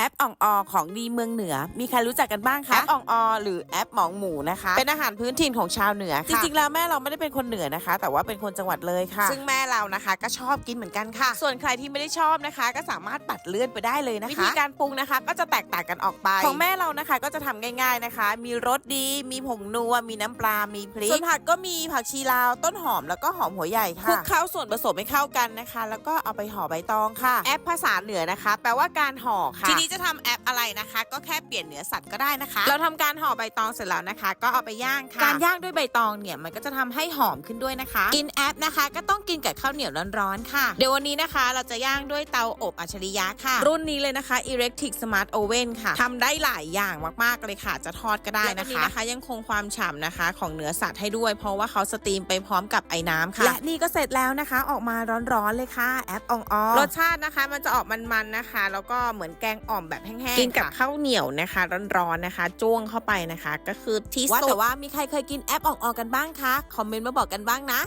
แอปอ่องออของดีเมืองเหนือ มีใครรู้จักกันบ้างคะแอปอ่องอหรือแอปหมองหมูนะคะ เป็นอาหารพื้นถิ่นของชาวเหนือค่ะจริงๆแล้วแม่เราไม่ได้เป็นคนเหนือนะคะ แต่ว่าเป็นคนจังหวัดเลยค่ะ ซึ่งแม่เรานะคะ ก็ชอบกินเหมือนกันค่ะ ส่วนใครที่ไม่ได้ชอบนะคะ ก็สามารถปัดเลื่อนไปได้เลยนะคะวิธีการปรุงนะคะ ก็จะแตกต่างกันออกไป ของแม่เรานะคะก็จะทำง่าย ๆนะคะ มีรสดีมีผงนัวมีน้ำปลา มีพริกส่วนผักก็มีผักชีลาวต้นหอมแล้วก็หอมหัวใหญ่ค่ะคลุกเคล้าส่วนผสมให้เข้ากันนะคะ แล้วก็เอาไปห่อใบตองค่ะ แอปภาษาเหนือนะคะ แปลว่าการห่อค่ะทีนี้จะทำแอปอะไรนะคะ ก็แค่เปลี่ยนเนื้อสัตว์ก็ได้นะคะ เราทำการห่อใบตองเสร็จแล้วนะคะ ก็เอาไปย่างค่ะการย่างด้วยใบตองเนี่ยมันก็จะทำให้หอมขึ้นด้วยนะคะ กินแอปนะคะ ก็ต้องกินกับข้าวเหนียวร้อนๆค่ะ เดี๋ยววันนี้นะคะ เราจะย่างด้วยเตาอบอัจฉริยะค่ะ รุ่นนี้เลยนะคะ Electric Smart Oven ค่ะทำได้หลายอย่างมากๆเลยค่ะ จะทอดก็ได้นะคะนะคะ ยังคงความฉ่ำนะคะ ของเนื้อสัตว์ให้ด้วย เพราะว่าเขาสตรีมไปพร้อมกับไอ้น้ำค่ะและนี่ก็เสร็จแล้วนะคะ ออกมาร้อนๆเลยค่ะแอปอองอรสชาตินะคะ มันจะออกมันๆนะคะ แล้วก็เหมือนแกงอ่อมแบบแห้งๆกินกับข้าวเหนียวนะคะร้อนๆนะคะ จ้วงเข้าไปนะคะ ก็คือที่สุดว่าแต่ว่ามีใครเคยกินแอปอองออกันบ้างคะคอมเมนต์มาบอกกันบ้างนะ